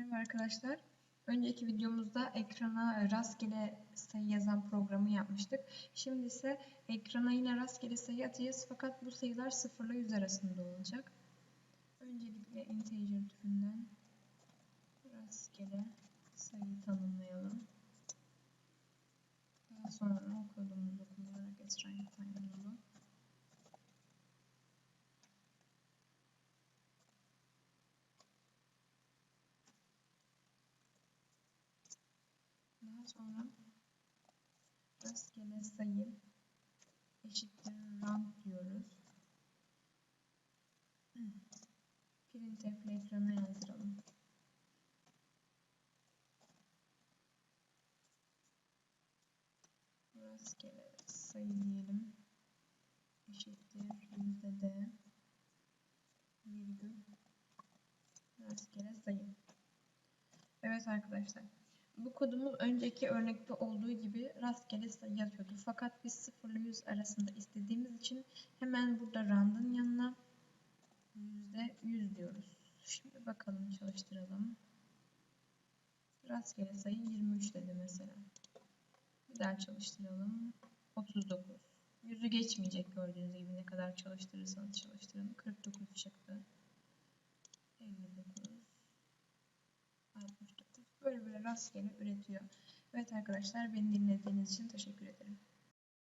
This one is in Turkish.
Merhaba arkadaşlar. Önceki videomuzda ekrana rastgele sayı yazan programı yapmıştık. Şimdi ise ekrana yine rastgele sayı atacağız fakat bu sayılar 0 ile 100 arasında olacak. Öncelikle integer türünden rastgele sayı tanımlayalım. Daha sonra kodumuzu kullanarak string time'ımızı Daha sonra rastgele sayı eşittir rank diyoruz. Printf ile ekrana yazdıralım. Rastgele sayı diyelim. Eşittir yüzde d virgül rastgele sayı. Evet arkadaşlar. Bu kodumuz önceki örnekte olduğu gibi rastgele yazıyordu. Fakat biz 0 ile 100 arasında istediğimiz için hemen burada round'ın yanına %100 diyoruz. Şimdi bakalım çalıştıralım. Rastgele sayı 23 dedi mesela. Bir daha çalıştıralım. 39. Yüzü geçmeyecek gördüğünüz gibi ne kadar çalıştırırsanız çalıştırın. 49 çıktı. Böyle böyle rastgele üretiyor. Evet arkadaşlar beni dinlediğiniz için teşekkür ederim.